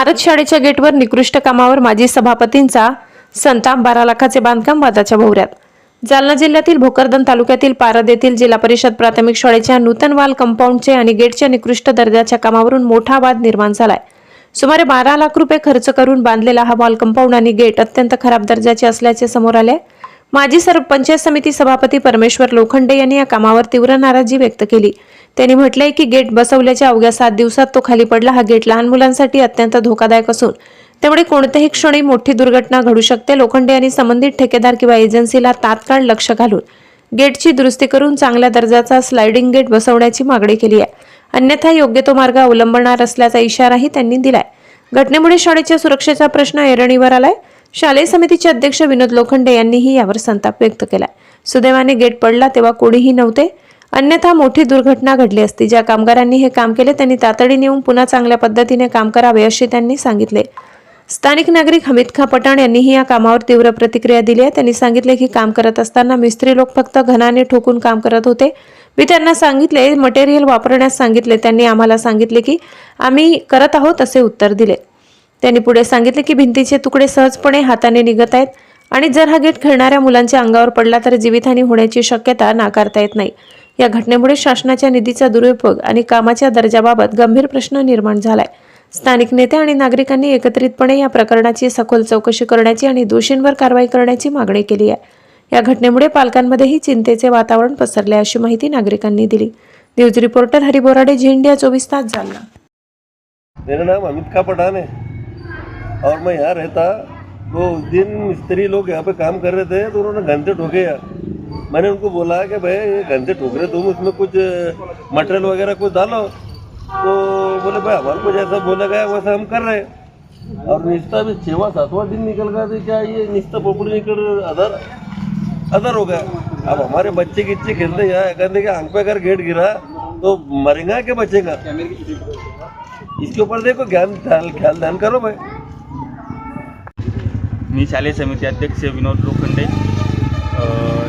भारत शाळेच्या गेटवर निकृष्ट कामावर माजी सभापतींचा संताप बारा लाखाचे बांधकाम वादाच्या भोवऱ्यात. जालना जिल्ह्यातील भोकरदन तालुक्यातील पारद येथील जिल्हा परिषद प्राथमिक शाळेच्या नूतन वाल कंपाऊंडचे आणि गेटच्या निकृष्ट दर्जाच्या कामावरून मोठा वाद निर्माण झालाय. सुमारे बारा लाख रुपये खर्च करून बांधलेला हा वॉल कंपाऊंड आणि गेट अत्यंत खराब दर्जाचे असल्याचे समोर आले. माजी सरपंच समिती सभापती परमेश्वर लोखंडे यांनी या कामावर तीव्र नाराजी व्यक्त केली. त्यांनी म्हटलंय की गेट बसवल्याच्या अवघ्या सात दिवसात तो खाली पडला. हा गेट लहान मुलांसाठी अत्यंत धोकादायक असून त्यामुळे कोणत्याही क्षणी मोठी दुर्घटना घडू शकते. लोखंडे यांनी संबंधित ठेकेदार किंवा एजन्सीला तात्काळ लक्ष घालून गेटची दुरुस्ती करून चांगल्या दर्जाचा स्लायडिंग गेट बसवण्याची मागणी केली आहे. अन्यथा योग्य तो मार्ग अवलंबणार असल्याचा इशाराही त्यांनी दिलाय. घटनेमुळे शाळेच्या सुरक्षेचा प्रश्न ऐरणीवर आलाय. शालेय समितीचे अध्यक्ष विनोद लोखंडे यांनीही यावर संताप व्यक्त केलाय. सुदैवाने गेट पडला तेव्हा कोणीही नव्हते. अन्यथा मोठी दुर्घटना घडली असती. ज्या कामगारांनी हे काम केले त्यांनी तातडीने येऊन पुन्हा चांगल्या पद्धतीने काम करावे असे त्यांनी सांगितले. स्थानिक नागरिक हमीद खा पठाण यांनीही या कामावर तीव्र प्रतिक्रिया दिली आहे. त्यांनी सांगितले की काम करत असताना मिस्त्री लोक फक्त घनाने ठोकून काम करत होते. मी त्यांना सांगितले मटेरियल वापरण्यास सांगितले. त्यांनी आम्हाला सांगितले की आम्ही करत आहोत असे उत्तर दिले. त्यांनी पुढे सांगितले की भिंतीचे तुकडे सहजपणे हाताने निघत आहेत आणि जर हा गेट खेळणाऱ्या मुलांच्या अंगावर पडला तर जीवितहानी होण्याची शक्यता नाकारता येत नाही. या घटनेमुळे शासनाच्या निधीचा दुरुपयोग आणि कामाच्या दर्जाबाबत गंभीर प्रश्न निर्माण झालाय. स्थानिक नेते आणि नागरिकांनी एकत्रितपणे या प्रकरणाची सखोल चौकशी करण्याची आणि दोषींवर कारवाई करण्याची मागणी केली आहे. या घटनेमुळे पालकांमध्येही चिंतेचे वातावरण पसरले अशी माहिती नागरिकांनी दिली. News reporter Hari Borade Zee India चोवीस तास जालना. मेरा नाम अमित खा पठान है और मैं यहाँ रहता। तो उस दिन मिस्त्री लोग यहाँ पे काम कर रहे थे तो उन्होंने घंटे ठोके यार। मैंने उनको बोला कि भाई ये घंटे ठोक तुम उसमें कुछ मटेरियल वगैरह कुछ डालो। तो बोले, भाई, हमारे को जैसा बोला गया, वैसा हम कर रहे हैं। और निस्ता भी छवा सातवां दिन निकल गया तो क्या ये निस्ता पोपड़ी निकल अदर अदर हो गया? अब हमारे बच्चे किच्चे खेलते यहाँ कहते कि आँख पे अगर गेट गिरा तो मरेगा कि बचेगा? इसके ऊपर देखो, ज्ञान ख्याल ध्यान करो भाई। मी शालेय समिती अध्यक्ष विनोद लोखंडे।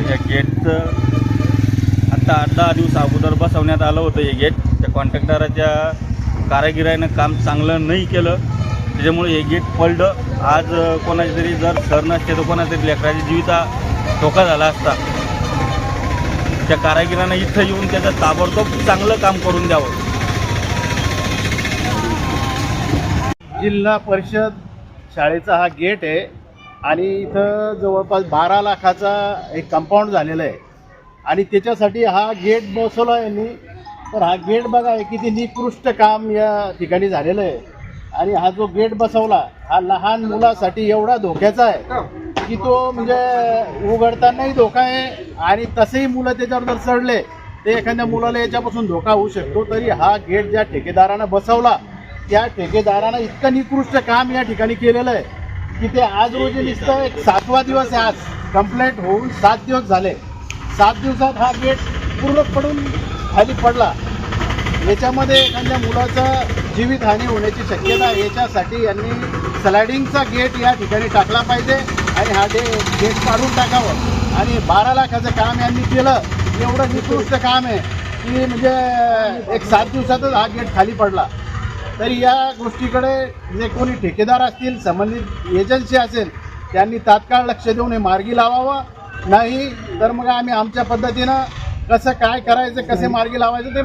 या गेटचं आत्ता आठ दहा दिवस अगोदर बसवण्यात आलं होतं हे गेट. त्या कॉन्ट्रॅक्टराच्या कारागिरानं काम चांगलं नाही केलं. त्याच्यामुळे हे गेट पडलं आज कोणाच्या तरी जर सर नसते तर कोणाच्या तरी लेकराच्या जीविता धोका झाला असता. त्या कारागिरानं इथं येऊन त्याचं ताबडतोब चांगलं काम करून द्यावं. जिल्हा परिषद शाळेचा हा गेट आहे. आणि इथं जवळपास बारा लाखाचा एक कंपाऊंड झालेलं आहे. आणि त्याच्यासाठी हा गेट बसवला यांनी. तर हा गेट बघा हे किती निकृष्ट काम या ठिकाणी झालेलं आहे. आणि हा जो गेट बसवला हा लहान मुलासाठी एवढा धोक्याचा आहे की तो म्हणजे उघडतानाही धोका आहे आणि तसेही मुलं त्याच्यावर जर चढले ते एखाद्या मुलाला याच्यापासून धोका होऊ शकतो. तरी हा गेट ज्या ठेकेदारानं बसवला त्या ठेकेदारानं इतकं निकृष्ट काम या ठिकाणी केलेलं आहे. की ते आज रोजी दिसतं एक सातवा दिवस आहे आज. कंप्लेंट होऊन सात दिवस झाले. सात दिवसात हा गेट पूर्ण पडून खाली पडला. याच्यामध्ये एखाद्या मुलाचं जीवितहानी होण्याची शक्यता याच्यासाठी यांनी स्लायडिंगचा गेट या ठिकाणी टाकला पाहिजे आणि हा डे गेट काढून टाकावं. आणि बारा लाखाचं काम यांनी केलं. एवढं निकृष्ट काम आहे की म्हणजे एक सात दिवसातच हा गेट खाली पडला. तरी या गोष्टीकडे जे कोणी ठेकेदार असतील संबंधित एजन्सी असेल त्यांनी तात्काळ लक्ष देऊन हे मार्गी लावावं. नाही तर मग आम्ही आमच्या पद्धतीनं कसं काय करायचं कसे मार्गी लावायचं ते